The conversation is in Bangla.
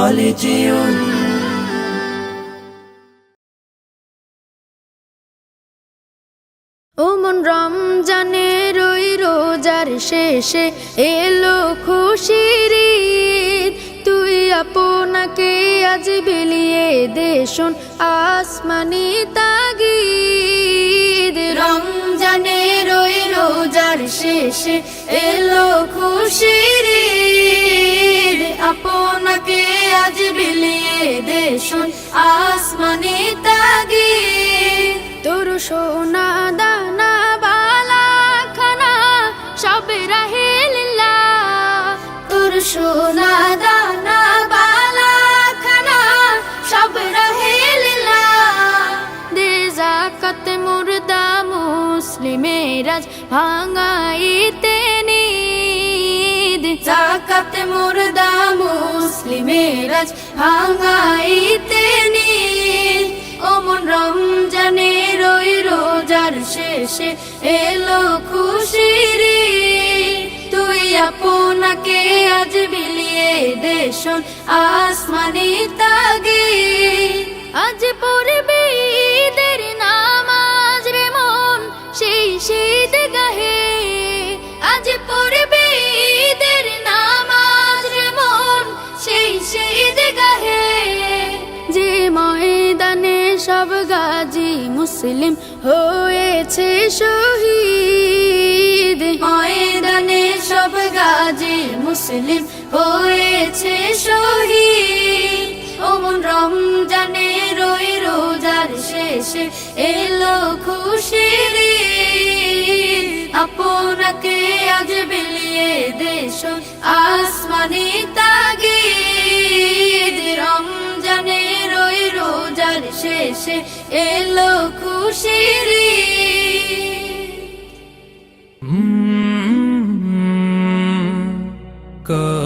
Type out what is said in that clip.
বলে যেও ও মন রমজানের ওই রোজার শেষে এলো খুশির তুই আপনাকে আজ বিলিয়ে দেশন আসমানি তাগিদ। রমজানের রই রোজার শেষে এলো খুশির আপনাকে আজ বিলিয়ে দেশন আসমানি তাগিদ তোর সোনা দানা বালা খানা, সব রাহেলিল্লা তোর সোনা দানা বালা খানা, সব রাহেলিল্লা দে জাকাত মুর্দা মুসলিমের আজ ভাঙাইতে আজ ভাঙাইতে নিদ ওমন রমজানের ওই রোজার শেষে এলো খুশির রে তুই আপনাকে আজ বিলিয়ে দেশন আসমানি তাগে গাজী মুসলিম হয়েছে শহীদ ময়দানে সব গাজী মুসলিম হয়েছে শহীদ ওমন রমজানে রই রোজার শেষে এলো খুশির। আপনাকে আজ বিলিয়ে দেশ আসমানি তাগিদ শেষে এলো খুশির। কলরা